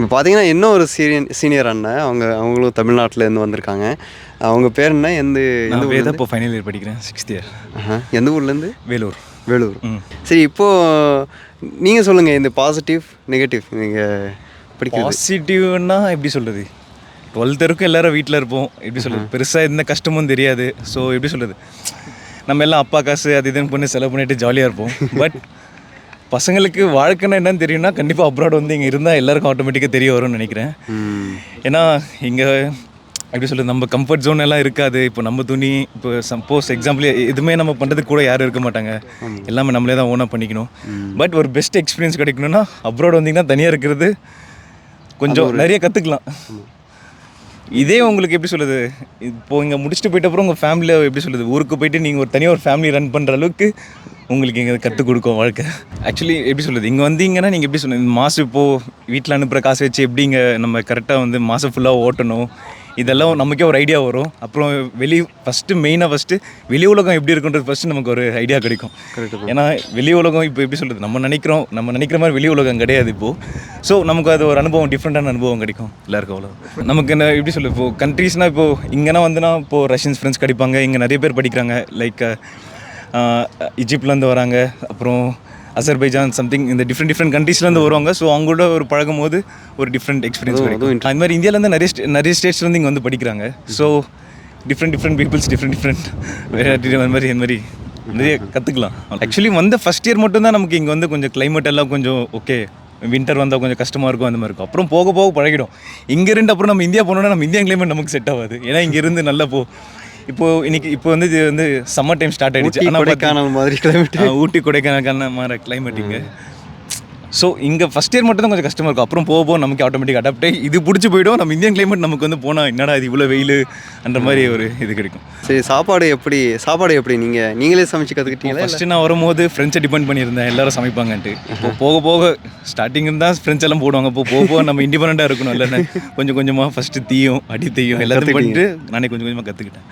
இப்போ பார்த்தீங்கன்னா இன்னும் ஒரு சீனியர் சீனியர் அண்ணன் அவங்க அவங்களும் தமிழ்நாட்டிலேருந்து வந்திருக்காங்க. அவங்க பேர் என்ன? எந்த எந்த வேதா இப்போ ஃபைனல் இயர் படிக்கிறேன் சிக்ஸ்த் இயர். எந்த ஊர்லேருந்து? வேலூர். வேலூர். சரி இப்போது நீங்கள் சொல்லுங்கள் இந்த பாசிட்டிவ் நெகட்டிவ் நீங்கள் படிக்கிறது. பாசிட்டிவ்னா எப்படி சொல்கிறது டுவெல்த் வரைக்கும் எல்லாரும் வீட்டில் இருப்போம். எப்படி சொல்கிறது பெருசாக எந்த கஷ்டமும் தெரியாது. ஸோ எப்படி சொல்கிறது நம்ம எல்லாம் அப்பா காசு அது இதுன்னு பண்ணி செலவு பண்ணிட்டு ஜாலியாக இருப்போம். பட் பசங்களுக்கு வாழ்க்கைன்னா என்னன்னு தெரியும்னா கண்டிப்பாக அப்ராட் வந்து இங்கே இருந்தால் எல்லாருக்கும் ஆட்டோமேட்டிக்காக தெரிய வரும்னு நினைக்கிறேன். ஏன்னா இங்கே எப்படி சொல்கிறது நம்ம கம்ஃபர்ட் ஜோன் எல்லாம் இருக்காது. இப்போ நம்ம துணி இப்போ சப்போஸ் எக்ஸாம்பிள் எதுவுமே நம்ம பண்ணுறதுக்கு கூட யாரும் இருக்க மாட்டாங்க. எல்லாமே நம்மளே தான் ஓனாக பண்ணிக்கணும். பட் ஒரு பெஸ்ட் எக்ஸ்பீரியன்ஸ் கிடைக்கணும்னா அப்ராட் வந்தீங்கன்னா தனியாக இருக்கிறது கொஞ்சம் நிறைய கற்றுக்கலாம் இதே உங்களுக்கு எப்படி சொல்லுது இப்போ இங்கே முடிச்சுட்டு போயிட்ட அப்புறம் உங்கள் ஃபேமிலியில் எப்படி சொல்லுது ஊருக்கு போயிட்டு நீங்கள் ஒரு தனியாக ஒரு ஃபேமிலி ரன் பண்ணுற அளவுக்கு உங்களுக்கு இங்கே கற்றுக் கொடுக்கும் வாழ்க்கை? ஆக்சுவலி எப்படி சொல்லுது இங்கே வந்தீங்கன்னா நீங்கள் எப்படி சொல்லுது மாதம் இப்போது வீட்டில் அனுப்புகிற காசு வச்சு எப்படி இங்கே நம்ம கரெக்டாக வந்து மாதம் ஃபுல்லாக ஓட்டணும்? இதெல்லாம் நமக்கே ஒரு ஐடியா வரும். அப்புறம் வெளி ஃபஸ்ட்டு மெயினாக ஃபஸ்ட்டு வெளி உலகம் எப்படி இருக்குன்றது ஃபஸ்ட்டு நமக்கு ஒரு ஐடியா கிடைக்கும். ஏன்னா வெளி உலகம் இப்போ எப்படி சொல்கிறது நம்ம நினைக்கிறோம் நம்ம நினைக்கிற மாதிரி வெளி உலகம் கிடையாது இப்போது ஸோ நமக்கு அது ஒரு அனுபவம் டிஃப்ரெண்ட்டான அனுபவம் கிடைக்கும். எல்லாருக்கும் அவ்வளோ நமக்கு என்ன எப்படி சொல்லுது இப்போ கண்ட்ரீஸ்னால் இப்போது இங்கேனா வந்துன்னா இப்போது ரஷ்யன்ஸ் ஃப்ரெண்ட்ஸ் கிடைப்பாங்க. இங்கே நிறைய பேர் படிக்கிறாங்க. லைக் இஜிப்ட்லேருந்து வராங்க. அப்புறம் அசர்பைஜான் சம்திங் இந்த டிஃப்ரெண்ட் டிஃப்ரெண்ட் கண்ட்ரீஸ்லேருந்து வருவாங்க. ஸோ அவங்களோட ஒரு பழகும் போது ஒரு டிஃப்ரெண்ட் எக்ஸ்பீரியன்ஸ் கிடைக்கும். அது மாதிரி இந்தியாவிலேருந்து நிறைய நிறைய ஸ்டேட்ஸ்லேருந்து இங்கே வந்து படிக்கிறாங்க. So different different peoples different different வேறு அந்த மாதிரி இந்த மாதிரி நிறைய கற்றுக்கலாம் ஆக்சுவலி வந்த ஃபஸ்ட் இயர் மட்டும்தான் நமக்கு இங்கே வந்து கொஞ்சம் climate எல்லாம் கொஞ்சம் ஓகே வின்டர் வந்தால் கொஞ்சம் கஷ்டமாக இருக்கும் அந்த மாதிரி இருக்கும். அப்புறம் போக போக பழகிடும். இங்கே இருந்து அப்புறம் நம்ம இந்தியா போனோம்னா நம்ம இந்தியன் climate நமக்கு செட் ஆகாது. ஏன்னா இங்கே இருந்து நல்லா போ இப்போ இன்னைக்கு இப்போ வந்து இது வந்து சம்மர் டைம் ஸ்டார்ட் ஆயிடுச்சு. ஊட்டி, ஆனா பாத்தீங்க- கொடைக்கானல் மாதிரி. ஆ, ஊட்டி கொடைக்கானல் மாதிரி கிளைமேட் இங்கே. ஸோ இங்கே ஃபஸ்ட் இயர் மட்டும் தான் கொஞ்சம் கஷ்டமாக இருக்கும். அப்புறம் போக போக நமக்கு ஆட்டோமேட்டிக் அடாப்ட் ஆகி இது பிடிச்சி போயிடும். நம்ம இந்தியன் கிளைமேட் நமக்கு வந்து போனால் என்னடா இது இவ்வளோ வெயில் அந்த மாதிரி ஒரு இது கிடைக்கும். சரி சாப்பாடு எப்படி சாப்பாடு எப்படி நீங்கள் நீங்களே சமைச்சு கற்றுக்கிட்டீங்களா ஃபஸ்ட்டு நான் வரும்போது ஃப்ரெண்ட்ஸை டிபெண்ட் பண்ணியிருந்தேன். எல்லாரும் சமைப்பாங்கன்ட்டு. இப்போ போக போக ஸ்டார்டிங் தான் ஃப்ரெண்ட்ஸ் எல்லாம் போடுவாங்க. இப்போ போக போக நம்ம இண்டிபெண்ட்டாக இருக்கணும் இல்லைன்னு கொஞ்சம் கொஞ்சமாக ஃபஸ்ட்டு தீயும் அடி தீயும் எல்லாத்தையும் பண்ணிட்டு நானே கொஞ்சம் கொஞ்சமாக கற்றுக்கிட்டேன்